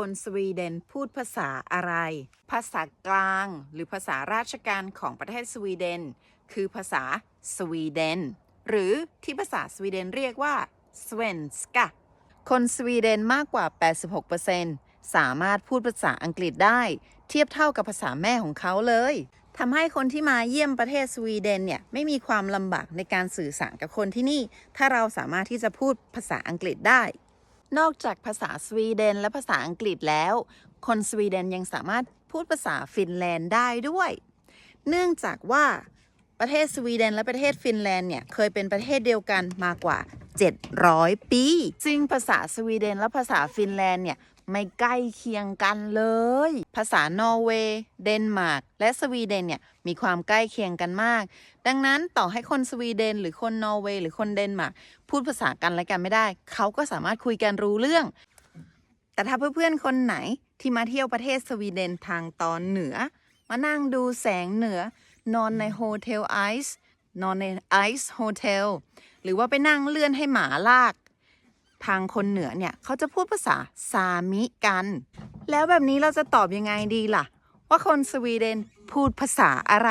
คนสวีเดนพูดภาษาอะไร ภาษากลาง หรือภาษาราชการของประเทศสวีเดน คือภาษาสวีเดน หรือที่ภาษาสวีเดนเรียกว่า svenska คนสวีเดนมากกว่า 86%สามารถพูดภาษาอังกฤษได้ เทียบเท่ากับภาษาแม่ของเขาเลยทำให้คนที่มาเยี่ยมประเทศสวีเดนเนี่ยไม่มีความลำบากในการสื่อสารกับคนที่นี่ ถ้าเราสามารถที่จะพูดภาษาอังกฤษได้ นอกจากภาษาสวีเดนและภาษาอังกฤษแล้ว คนสวีเดนยังสามารถพูดภาษาฟินแลนด์ได้ด้วย เนื่องจากว่าประเทศสวีเดนและประเทศฟินแลนด์เนี่ยเคยเป็นประเทศเดียวกันมากว่า 700 ปี ซึ่งภาษาสวีเดนและภาษาฟินแลนด์เนี่ยไม่ใกล้เคียงกันเลย ภาษานอร์เวย์ เดนมาร์ก และสวีเดนเนี่ยมีความใกล้เคียงกันมาก ดังนั้นต่อให้คนสวีเดน หรือคนนอร์เวย์หรือคนเดนมาร์กพูดภาษากันและกันไม่ได้ เขาก็สามารถคุยกันรู้เรื่อง แต่ถ้าเพื่อนๆคนไหนที่มาเที่ยวประเทศสวีเดนทางตอนเหนือ มานั่งดูแสงเหนือนอนในโฮเทลไอซ์ นอนในไอซ์โฮเทลหรือว่าไปนั่งเลื่อนให้หมาลาก ทางคนเหนือเนี่ยเขาจะพูดภาษาซามิกัน แล้วแบบนี้เราจะตอบยังไงดีล่ะ ว่าคนสวีเดนพูดภาษาอะไร